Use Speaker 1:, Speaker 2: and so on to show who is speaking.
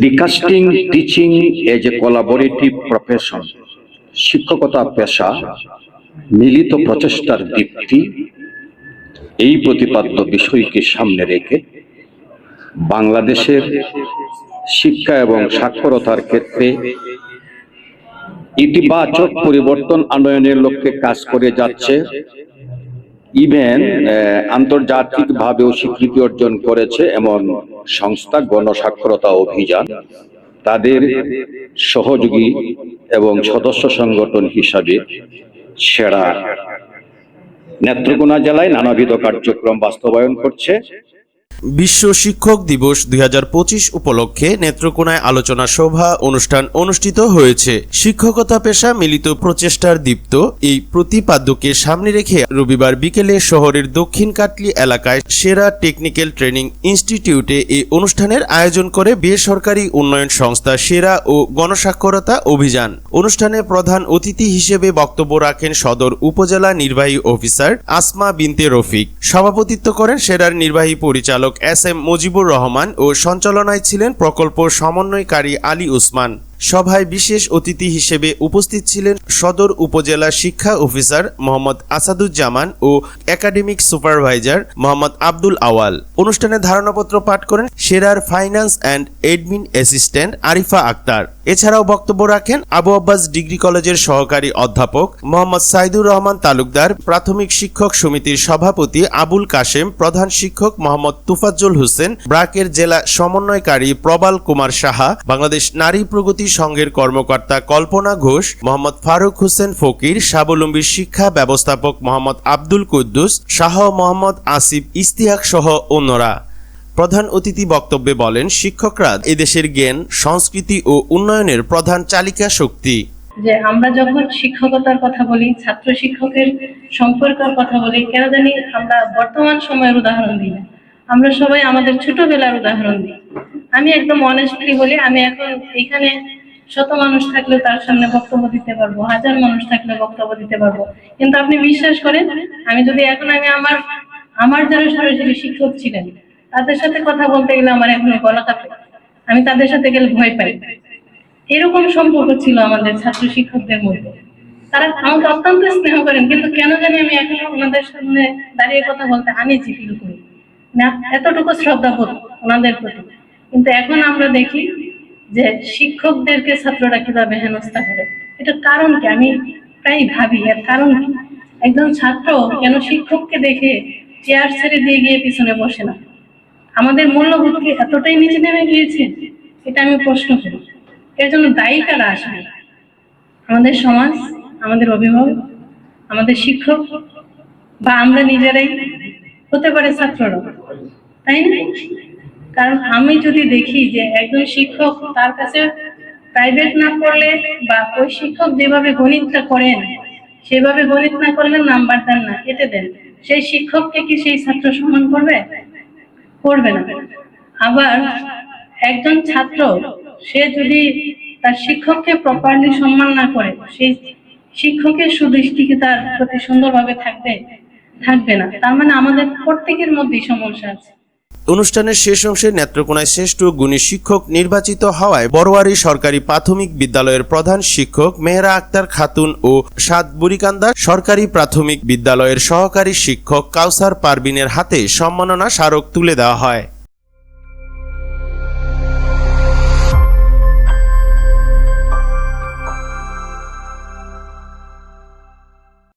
Speaker 1: Recasting teaching as a collaborative profession শিক্ষকতা, পেশা, মিলিত প্রচেষ্টার দীপ্তি এই প্রতিপাদ্য বিষয়কে সামনে রেখে বাংলাদেশের শিক্ষা এবং সাক্ষরতার ক্ষেত্রে ইতিবাচক পরিবর্তন আনয়নের লক্ষ্যে কাজ করে যাচ্ছে। ইভেন আন্তর্জাতিক ভাবেও স্বীকৃতি অর্জন করেছে এমন সংস্থা গণসাক্ষরতা অভিযান, তাদের সহযোগী এবং সদস্য সংগঠন হিসাবে সেরা নেত্রকোনা জেলায় নানাবিধ কার্যক্রম বাস্তবায়ন করছে।
Speaker 2: বিশ্ব শিক্ষক দিবস দুই হাজার পঁচিশ উপলক্ষে নেত্রকোনায় আলোচনা সভা অনুষ্ঠান অনুষ্ঠিত হয়েছে। শিক্ষকতা পেশা মিলিত প্রচেষ্টার দীপ্ত। এই প্রতিপাদ্যকে সামনে রেখে রবিবার বিকেলে শহরের দক্ষিণ কাটলি এলাকায় সেরা টেকনিক্যাল ট্রেনিং ইনস্টিটিউটে এই অনুষ্ঠানের আয়োজন করে বেসরকারি উন্নয়ন সংস্থা সেরা ও গণসাক্ষরতা অভিযান। অনুষ্ঠানে প্রধান অতিথি হিসেবে বক্তব্য রাখেন সদর উপজেলা নির্বাহী অফিসার আসমা বিনতে রফিক। সভাপতিত্ব করেন সেরার নির্বাহী পরিচালক এস এম মুজিবুর রহমান ও সঞ্চালনায় ছিলেন প্রকল্প সমন্বয়কারী আলী উসমান। সভায় বিশেষ অতিথি হিসেবে উপস্থিত ছিলেন সদর উপজেলা শিক্ষা অফিসার মোহাম্মদ আসাদুজ্জামান ও একাডেমিক সুপারভাইজার মোহাম্মদ আব্দুল আওয়াল। অনুষ্ঠানে ধারণাপত্র পাঠ করেন সেরার finance and admin assistant Arifa Akter. এছাড়াও বক্তব্য রাখেন আবু আব্বাস ডিগ্রি কলেজের সহকারী অধ্যাপক মোহাম্মদ সাইদুর রহমান তালুকদার, প্রাথমিক শিক্ষক সমিতির সভাপতি আবুল কাশেম, প্রধান শিক্ষক মোহাম্মদ তুফাজ্জল হোসেন, ব্রাকের জেলা সমন্বয়কারী প্রবাল কুমার সাহা, বাংলাদেশ নারী প্রগতি সংঘের কর্মকর্তা কল্পনা ঘোষ, মোহাম্মদ ফারুক হোসেন ফকির, স্বাবলম্বী শিক্ষা ব্যবস্থাপক মোহাম্মদ আব্দুল কুদ্দুস, শাহ মোহাম্মদ আসিফ ইস্তিহাক সহ অন্যরা। প্রধান অতিথি বক্তব্যে বলেন, শিক্ষকরা এদেশের জ্ঞান, সংস্কৃতি ও উন্নয়নের প্রধান চালিকা শক্তি।
Speaker 3: যে আমরা যখন শিক্ষকতার কথা বলি, ছাত্র শিক্ষকের সম্পর্কের কথা বলি, কেন জানি আমরা বর্তমান সময়ের উদাহরণ দিই আমরা সবাই আমাদের ছোটবেলার উদাহরণ দিই। আমি একদম অনেস্টলি বলি, আমি এখন এখানে শত মানুষ থাকলেও তার সামনে বক্তব্য দিতে পারব, হাজার মানুষ থাকলে বক্তব্য দিতে পারব। কিন্তু আপনি বিশ্বাস করেন, আমি যদি এখন আমি আমার আমার যারা সরাসরি শিক্ষক ছিলেন, তাদের সাথে কথা বলতে গেলে আমার এখন গলা কাঁপে। আমি তাদের সাথে গেলে ভয় পাই। এরকম সম্পর্ক ছিল আমাদের ছাত্র শিক্ষকদের মধ্যে। তারা আমাকে অত্যন্ত স্নেহ করেন, কিন্তু কেন জানি আমি এখনও ওনাদের সামনে দাঁড়িয়ে কথা বলতে আনিছি ফিল করি। না, এতটুকু শ্রদ্ধাবোধ ওনাদের প্রতি। কিন্তু এখন আমরা দেখি যে শিক্ষকদেরকে ছাত্ররা কীভাবে হেনস্থা করে? এটার কারণ কি? আমি প্রায় ভাবি, এর কারণ কি? একজন ছাত্র কেন শিক্ষককে দেখে চেয়ার ছেড়ে দিয়ে গিয়ে পিছনে বসে না? আমাদের মূল্যবোধ কি এতটাই নিচে নেমে গিয়েছে? এটা আমি প্রশ্ন করি। এর জন্য দায়ী কারা আসবে? আমাদের সমাজ, আমাদের অভিভাবক, আমাদের শিক্ষক বা আমরা নিজেরাই? হতে পারে ছাত্ররা তাই না? কারণ আমি যদি দেখি যে একজন শিক্ষক তার কাছে প্রাইভেট না পড়লে বা ওই শিক্ষক যেভাবে গণিতটা করেন, সেভাবে গণিত না করলে নাম্বার দেন না, কেটে দেন। সেই শিক্ষককে কি সেই ছাত্র সম্মান করবে? করবে না। আবার একজন ছাত্র, সে যদি তার শিক্ষককে প্রপারলি সম্মান না করে, সেই শিক্ষকের সুদৃষ্টি কি তার প্রতি সুন্দরভাবে থাকবে? থাকবে না। তার মানে আমাদের প্রত্যেকের মধ্যেই সমস্যা আছে।
Speaker 2: অনুষ্ঠানের শেষ অংশে নেত্রকোনায় শ্রেষ্ঠ গুণী শিক্ষক নির্বাচিত হওয়ায় বড়োয়ারি সরকারি প্রাথমিক বিদ্যালয়ের প্রধান শিক্ষক মেহরা আক্তার খাতুন ও সাত বুড়িকান্দা সরকারি প্রাথমিক বিদ্যালয়ের সহকারী শিক্ষক কাউসার পারবিনের হাতে সম্মাননা স্মারক তুলে দেওয়া হয়।